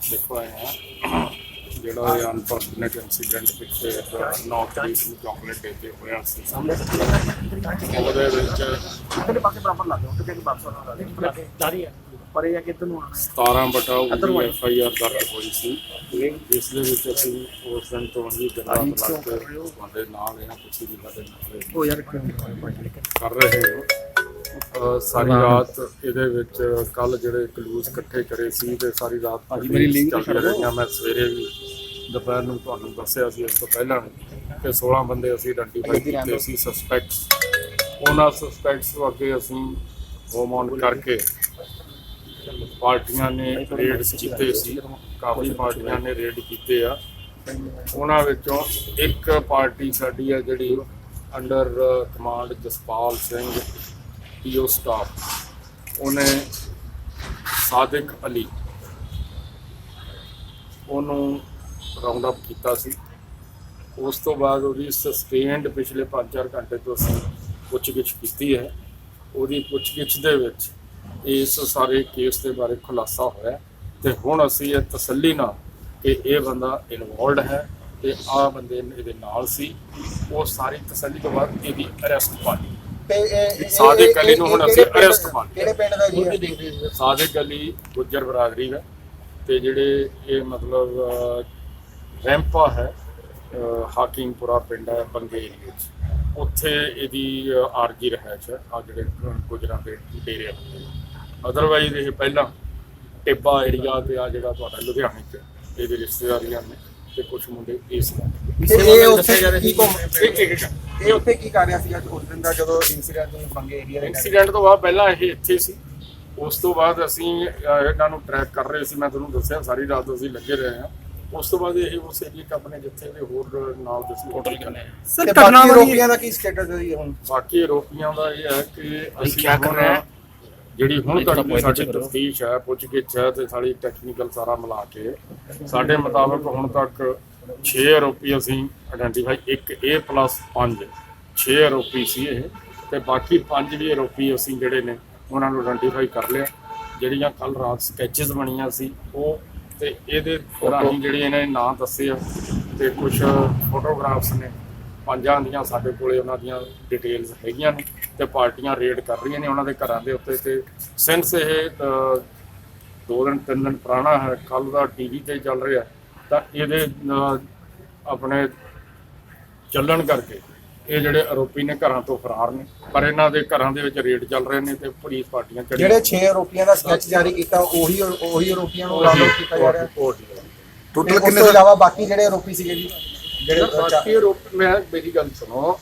ਦੇਖੋ ਆਇਆ ਜਿਹੜਾ ਇਹ ਅਨਫੋਰਚੂਨੇਟ ਇਨਸੀਡੈਂਟ ਪਿੱਛੇ 9 ਤਰੀਕ ਨੂੰ ਚਾਕਲੇਟ ਡੇ ਤੇ ਹੋਇਆ ਸੀ। ਉਹਦੇ ਵਿੱਚ ਕਿਹੜੇ ਪਾਸੇ ਬਰਾਬਰ ਲਾ ਦਿਓ ਕਿਹੜੇ ਪਾਸੇ ਲਾ ਦਿਓ। ਦਾਰੀ ਹੈ। ਪਰ ਇਹ ਹੈ ਕਿ ਤੁਹਾਨੂੰ ਆਣਾ 17 ਬਟਾ ਉਹ ਐਫ ਆਈ ਆਰ ਦਰਜ ਹੋਈ ਸੀ। ਜਿਸ ਦੇ ਵਿੱਚ ਅਸੀਂ ਉਸ ਦਿਨ ਤੋਂ ਹੀ ਗੱਲਾਂ ਲੱਗ ਕੇ ਤੁਹਾਡੇ ਨਾਲ ਇਹਨਾਂ ਤੁਸੀਂ ਵੀ ਸਾਡੇ ਨਾਲ ਉਹ ਯਾਰ ਕਰ ਰਹੇ ਹੋ। ਸਾਰੀ ਰਾਤ ਇਹਦੇ ਵਿੱਚ ਕੱਲ ਜਿਹੜੇ ਕਲੂਜ਼ ਇਕੱਠੇ ਕਰੇ ਸੀ ਤੇ ਸਾਰੀ ਰਾਤ ਭਾਜੀ ਮੇਰੀ ਲਿੰਕ ਰਹੀਆਂ ਮੈਂ ਸਵੇਰੇ ਵੀ ਦੁਪਹਿਰ ਨੂੰ ਤੁਹਾਨੂੰ ਦੱਸਿਆ ਸੀ ਇਸ ਤੋਂ ਪਹਿਲਾਂ ਕਿ 16 ਬੰਦੇ ਅਸੀਂ ਆਇਡੈਂਟੀਫਾਈ ਕੀਤੇ ਸੀ ਸਸਪੈਕਟਸ ਉਹਨਾਂ ਸਸਪੈਕਟਸ ਨੂੰ ਅੱਗੇ ਅਸੀਂ ਹੋਮ ਔਨ ਕਰਕੇ ਪਾਰਟੀਆਂ ਨੇ ਰੇਡ ਕੀਤੇ ਸੀ। ਕਾਫੀ ਪਾਰਟੀਆਂ ਨੇ ਰੇਡ ਕੀਤੇ ਆ। ਉਹਨਾਂ ਵਿੱਚੋਂ ਇੱਕ ਪਾਰਟੀ ਸਾਡੀ ਹੈ ਜਿਹੜੀ ਅੰਡਰ ਕਮਾਂਡ ਜਸਪਾਲ ਸਿੰਘ। ਪੀਓ ਸਟਾਫ ਉਹਨੇ ਸਾਦਿਕ ਅਲੀ ਉਹਨੂੰ ਰਾਉਂਡ ਅਪ ਕੀਤਾ ਸੀ। ਉਸ ਤੋਂ ਬਾਅਦ ਉਹਦੀ ਸਸਟੇਨਡ ਪਿਛਲੇ 5-4 ਘੰਟੇ ਤੋਂ ਅਸੀਂ ਪੁੱਛਗਿੱਛ ਕੀਤੀ ਹੈ। ਉਹਦੀ ਪੁੱਛਗਿੱਛ ਦੇ ਵਿੱਚ ਇਸ ਸਾਰੇ ਕੇਸ ਦੇ ਬਾਰੇ ਖੁਲਾਸਾ ਹੋਇਆ ਤੇ ਹੁਣ ਅਸੀਂ ਇਹ ਤਸੱਲੀ ਨਾਲ ਕਿ ਇਹ ਬੰਦਾ ਇਨਵੋਲਡ ਹੈ ਤੇ ਆ ਬੰਦੇ ਇਹਦੇ ਨਾਲ ਸੀ। ਉਹ ਸਾਰੀ ਤਸੱਲੀ ਤੋਂ ਬਾਅਦ ਇਹਦੀ ਅਰੈਸਟ ਪਾ ਲਈ। ਤੇ ਸਾਦੇ ਗਲੀ ਨੂੰ ਹੁਣ ਅਸੀਂ ਅਰੈਸਟ ਪਾ ਕਿਹੜੇ ਪਿੰਡ ਦਾ ਜੀ ਸਾਦੇ ਗਲੀ ਗੁੱਜਰ ਬਰਾਦਰੀ ਦਾ। ਤੇ ਜਿਹੜੇ ਇਹ ਮਤਲਬ ਰੈਂਪਾ ਹੈ ਹਾਕੀਮਪੁਰਾ ਪਿੰਡ ਹੈ ਬੰਗੇ ਏਰੀਏ ਉੱਥੇ ਇਹਦੀ ਆਰਜੀ ਰਹਿਚ ਹੈ। ਆ ਜਿਹੜੇ ਗੁਜਰਾਂ ਦੇ ਡੇਰੇ ਅਦਰਵਾਈਜ਼ ਇਹ ਪਹਿਲਾਂ ਟਿੱਬਾ ਏਰੀਆ ਤੇ ਆ ਜਿਹੜਾ ਤੁਹਾਡਾ ਲੁਧਿਆਣੇ ਚ ਇਹਦੇ ਰਿਸ਼ਤੇਦਾਰੀਆਂ ਨੇ ਤੇ ਕੁਝ ਮੁੰਡੇ ਇਸ ਨਾਲ ਇਹ ਉੱਥੇ ਕੀ ਘੁੰਮਦੇ ਇਹ ਉੱਥੇ ਕੀ ਕਰ ਰਿਹਾ ਸੀ ਅੱਜ ਉਸ ਦਿਨ ਦਾ ਜਦੋਂ ਇਨਸੀਡੈਂਟ ਨੂੰ ਬੰਗੇ ਏਰੀਆ ਦੇ ਐਕਸੀਡੈਂਟ ਤੋਂ ਬਾਅਦ ਪਹਿਲਾਂ ਇਹ ਇੱਥੇ ਸੀ। ਉਸ ਤੋਂ ਬਾਅਦ ਅਸੀਂ ਇਹਨਾਂ ਨੂੰ ਟਰੈਕ ਕਰ ਰਹੇ ਸੀ। ਮੈਂ ਤੁਹਾਨੂੰ ਦੱਸਿਆ ਸਾਰੀ ਰਾਤ ਅਸੀਂ ਲੱਗੇ ਰਹੇ ਹਾਂ। ਉਸ ਤੋਂ ਬਾਅਦ ਇਹ ਉਸ ਏਰੀਏ ਕ ਆਪਣੇ ਜਿੱਥੇ ਦੇ ਹੋਰ ਨਾਲ ਦੇ ਸੀ ਹੋਟਲ ਕਰਨੇ ਤੇ ਬਾਕੀ ਰੋਪੀਆਂ ਦਾ ਕੀ ਸਟੇਟਸ ਹੈ ਜੀ ਹੁਣ? ਬਾਕੀ ਆਰੋਪੀਆਂ ਦਾ ਇਹ ਹੈ ਕਿ ਅਸੀਂ ਹੁਣ ਜਿਹੜੀ ਹੁਣ ਤੱਕ ਦੀ ਸਾਡੀ ਤਫਤੀਸ਼ ਹੈ ਪੁੱਛਗਿੱਛ ਹੈ ਤੇ ਸਾਡੀ ਟੈਕਨੀਕਲ ਸਾਰਾ ਮਿਲਾ ਕੇ ਸਾਡੇ ਮੁਤਾਬਕ ਹੁਣ ਤੱਕ 6 ਆਰੋਪੀ ਅਸੀਂ ਆਇਡੈਂਟੀਫਾਈ ਇੱਕ A ਪਲੱਸ 5 6 ਆਰੋਪੀ ਸੀ ਇਹ, ਤੇ ਬਾਕੀ 5 ਵੀ ਆਰੋਪੀ ਅਸੀਂ ਜਿਹੜੇ ਨੇ, ਉਹਨਾਂ ਨੂੰ ਆਇਡੈਂਟੀਫਾਈ ਕਰ ਲਿਆ। ਜਿਹੜੀਆਂ ਕੱਲ ਰਾਤ ਸਕੈਚਸ ਬਣੀਆਂ ਸੀ, ਉਹ ਤੇ ਇਹਦੇ ਰਾਹੀਂ ਜਿਹੜੇ ਇਹਨਾਂ ਨੇ ਨਾਂ ਦੱਸੇ ਆ ਤੇ ਕੁਝ ਫੋਟੋਗ੍ਰਾਫਸ ਨੇ, ਪੰਜਾਂ ਦੀਆਂ ਸਾਡੇ ਕੋਲੇ ਉਹਨਾਂ ਦੀਆਂ ਡਿਟੇਲਸ ਹੈਗੀਆਂ ਨੇ, ਤੇ ਪਾਰਟੀਆਂ ਰੇਡ ਕਰ ਰਹੀਆਂ ਨੇ ਉਹਨਾਂ ਦੇ ਘਰਾਂ ਦੇ ਉੱਤੇ, ਤੇ ਸਿੰਸ ਇਹ ਦੋ ਦਿਨ, ਤਿੰਨ ਦਿਨ ਪੁਰਾਣਾ ਹੈ ਕੱਲ ਦਾ ਟੀਵੀ ਤੇ ਚੱਲ ਰਿਹਾ ਤਾਂ ਇਹਦੇ ਆਪਣੇ ਚੱਲਣ ਕਰਕੇ ਇਹ ਜਿਹੜੇ ਆਰੋਪੀ ਨੇ ਘਰਾਂ ਤੋਂ ਫਰਾਰ ਨੇ। ਪਰ ਇਹਨਾਂ ਦੇ ਘਰਾਂ ਦੇ ਵਿੱਚ ਰੇਡ ਚੱਲ ਰਹੇ ਨੇ ਤੇ ਪੁਲਿਸ ਪਾਰਟੀਆਂ ਚੜ੍ਹੀਆਂ ਜਿਹੜੇ 6 ਆਰੋਪੀਆਂ ਦਾ ਸਕੈਚ ਜਾਰੀ ਕੀਤਾ ਉਹੀ ਉਹੀ ਆਰੋਪੀਆਂ ਨੂੰ ਰਾਉਂਡ ਕੀਤਾ ਜਾ ਰਿਹਾ। ਟੋਟਲ ਕਿੰਨੇ ਤੋਂ ਇਲਾਵਾ ਬਾਕੀ ਜਿਹੜੇ ਆਰੋਪੀ ਸੀਗੇ ਜੀ ਜਿਹੜੇ ਬਾਕੀ ਆਰੋਪ ਮੈਂ ਮੇਰੀ ਗੱਲ ਸੁਣੋ।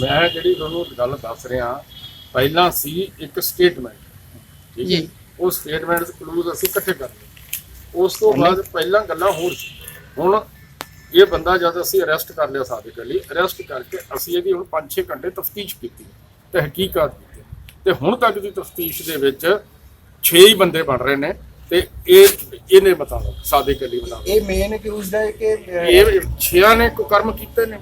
ਮੈਂ ਜਿਹੜੀ ਤੁਹਾਨੂੰ ਗੱਲ ਦੱਸ ਰਿਹਾ ਪਹਿਲਾਂ ਸੀ ਇੱਕ ਸਟੇਟਮੈਂਟ ਠੀਕ ਹੈ? ਉਹ ਸਟੇਟਮੈਂਟ ਦੇ ਕਲੂਜ਼ ਅਸੀਂ ਇਕੱਠੇ ਕਰ ਲਏ। ਉਸ ਤੋਂ ਬਾਅਦ ਪਹਿਲਾਂ ਗੱਲਾਂ ਹੋਰ ਸੀ। ਹੁਣ ਇਹ ਬੰਦਾ ਜਦ ਅਸੀਂ ਅਰੈਸਟ ਕਰ ਲਿਆ ਸਾਦਿਕ ਅਲੀ ਅਰੈਸਟ ਕਰਕੇ ਅਸੀਂ ਇਹਦੀ ਹੁਣ 5-6 ਘੰਟੇ ਤਫਤੀਸ਼ ਕੀਤੀ ਤੇ ਹਕੀਕਤ ਕੀਤੀ। ਤੇ ਹੁਣ ਤੱਕ ਦੀ ਤਫਤੀਸ਼ ਦੇ ਵਿੱਚ 6 ਹੀ ਬੰਦੇ ਬਣ ਰਹੇ ਨੇ ਤੇ ਇਹ ਇਹਨੇ ਮੁਤਾਬਕ ਸਾਦਿਕ ਅਲੀ ਮੁਤਾਬਕ ਇਹ ਮੇਨ ਅਕਿਊਜ਼ਡ ਹੈ ਕਿ ਇਹ ਛਿਆਂ ਨੇ ਕੁਕਰਮ ਕੀਤੇ ਨੇ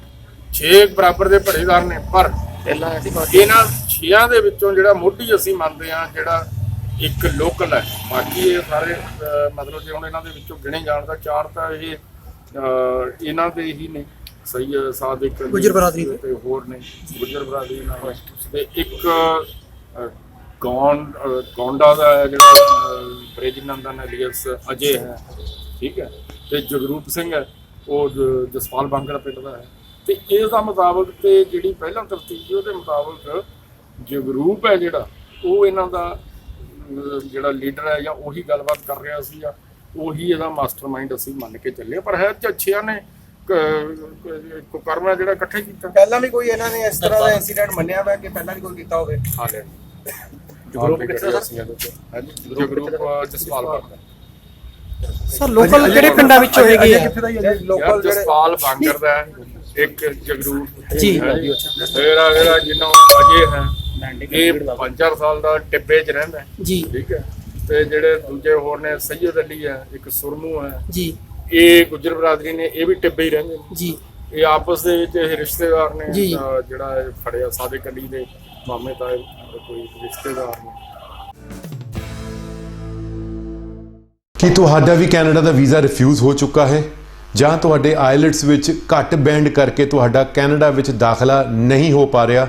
ਛੇ ਬਰਾਬਰ ਦੇ ਭੜੇਦਾਰ ਨੇ ਪਰ ਇਹਨਾਂ ਛਿਆਂ ਦੇ ਵਿੱਚੋਂ ਜਿਹੜਾ ਮੋਢੀ ਅਸੀਂ ਮੰਨਦੇ ਆ ਜਿਹੜਾ ਇੱਕ ਲੋਕਲ ਹੈ। ਬਾਕੀ ਇਹ ਸਾਰੇ ਅਹ, ਮਤਲਬ ਜੇ ਹੁਣ ਇਹਨਾਂ ਦੇ ਵਿੱਚੋਂ ਗਿਣੇ ਜਾਣ ਦਾ ਚਾਰ ਤਾਂ ਇਹ ਅਹ, ਇਹਨਾਂ ਦੇ ਹੀ ਨੇ। ਸਹੀ ਸਾਦਿਕ ਗੁੱਜਰ ਬਰਾਦਰੀ ਦੇ। ਤੇ ਹੋਰ ਨੇ। ਗੁੱਜਰ ਬਰਾਦਰੀ ਨਾਲ ਤੇ ਇੱਕ ਅਹ, ਗੌਂਡ ਅਹ, ਗੌਂਡਾ ਦਾ ਹੈ ਜਿਹੜਾ ਅਹ, ਬ੍ਰਿਜ ਨੰਦਨ ਅਲੀਅਸ ਅਜੇ ਹੈ। ਠੀਕ ਹੈ। ਤੇ ਜਗਰੂਪ ਸਿੰਘ ਹੈ। ਉਹ ਜ- ਜਸਪਾਲ ਬਾਂਗੜਾ ਪਿੰਡ ਦਾ ਹੈ। ਤੇ ਇਸ ਦਾ ਮੁਤਾਬਕ ਤੇ ਜਿਹੜੀ ਪਹਿਲਾਂ ਤਫਤੀਸ਼ ਉਹਦੇ ਮੁਤਾਬਕ ਜਗਰੂਪ ਹੈ ਜਿਹੜਾ ਉਹ ਇਹਨਾਂ ਦਾ ਅਹ, ਜਿਹੜਾ ਲੀਡਰ ਹੈ ਜਾਂ ਉਹੀ ਗੱਲਬਾਤ ਕਰ ਰਿਹਾ ਸੀ ਜਾਂ ਉਹੀ ਇਹਦਾ ਮਾਸਟਰਮਾਈਂਡ ਅਸੀਂ ਮੰਨ ਕੇ ਚੱਲੇ ਪਰ ਹੈ ਤੇ ਅੱਛਿਆਂ ਨੇ ਕੁਕਰਮ ਹੈ ਜਿਹੜਾ ਇਕੱਠੇ ਕੀਤਾ। ਪਹਿਲਾਂ ਵੀ ਕੋਈ ਇਹਨਾਂ ਨੇ ਇਸ ਤਰ੍ਹਾਂ ਦਾ ਇਨਸੀਡੈਂਟ ਮੰਨਿਆ ਹੋਇਆ ਕਿ ਪਹਿਲਾਂ ਵੀ ਕੋਈ ਕੀਤਾ ਹੋਵੇ? ਹਾਲੇ ਜਗਰੂਪ ਕਿੱਥੇ ਸਰ? ਜਗਰੂਪ ਅਹ, ਜਸਪਾਲ ਬਾਂਗੜਾ ਸਰ ਲੋਕਲ ਕਿਹੜੇ ਪਿੰਡਾਂ ਵਿੱਚੋਂ ਯਾਰ ਲੋਕਲ ਜਿਹੜੇ ਜਸਪਾਲ ਬਾਂਗਰ ਦਾ ਹੈ, ਇੱਕ ਜਗਰੂਪ ਜੀ। ਫਿਰ ਆ ਜਿਹੜਾ ਜਿਹਨਾਂ ਅਜੇ ਹੈ ਇਹ 5 ਸਾਲ ਦਾ ਟਿੱਬੇ 'ਚ ਰਹਿੰਦਾ ਹੈ, ਜੀ। ਠੀਕ ਹੈ। ਤੇ ਜਿਹੜੇ ਦੂਜੇ ਹੋਰ ਨੇ ਸੈਯਦ ਅਲੀ ਹੈ ਇੱਕ ਸੁਰਮੂ ਹੈ। ਜੀ। ਇਹ ਗੁੱਜਰ ਬਰਾਦਰੀ ਨੇ ਇਹ ਵੀ ਟਿੱਬੇ ਹੀ ਰਹਿੰਦੇ ਨੇ। ਜੀ। ਇਹ ਆਪਸ ਦੇ ਵਿੱਚ ਇਹ ਰਿਸ਼ਤੇਦਾਰ ਨੇ ਜਿਹੜਾ ਫੜਿਆ ਸਾਦਿਕ ਅਲੀ ਦੇ ਮਾਮੇ ਦਾ ਕੋਈ ਰਿਸ਼ਤੇਦਾਰ ਨੇ। ਕੀ ਤੁਹਾਡਾ ਵੀ ਕੈਨੇਡਾ ਦਾ ਵੀਜ਼ਾ ਰਿਫਿਊਜ਼ ਹੋ ਚੁੱਕਾ ਹੈ? ਜਾਂ ਤੁਹਾਡੇ ਆਇਲਟਸ ਵਿੱਚ ਘੱਟ ਬੈਂਡ ਕਰਕੇ ਤੁਹਾਡਾ ਕੈਨੇਡਾ ਵਿੱਚ ਦਾਖਲਾ ਨਹੀਂ ਹੋ ਪਾ ਰਿਹਾ?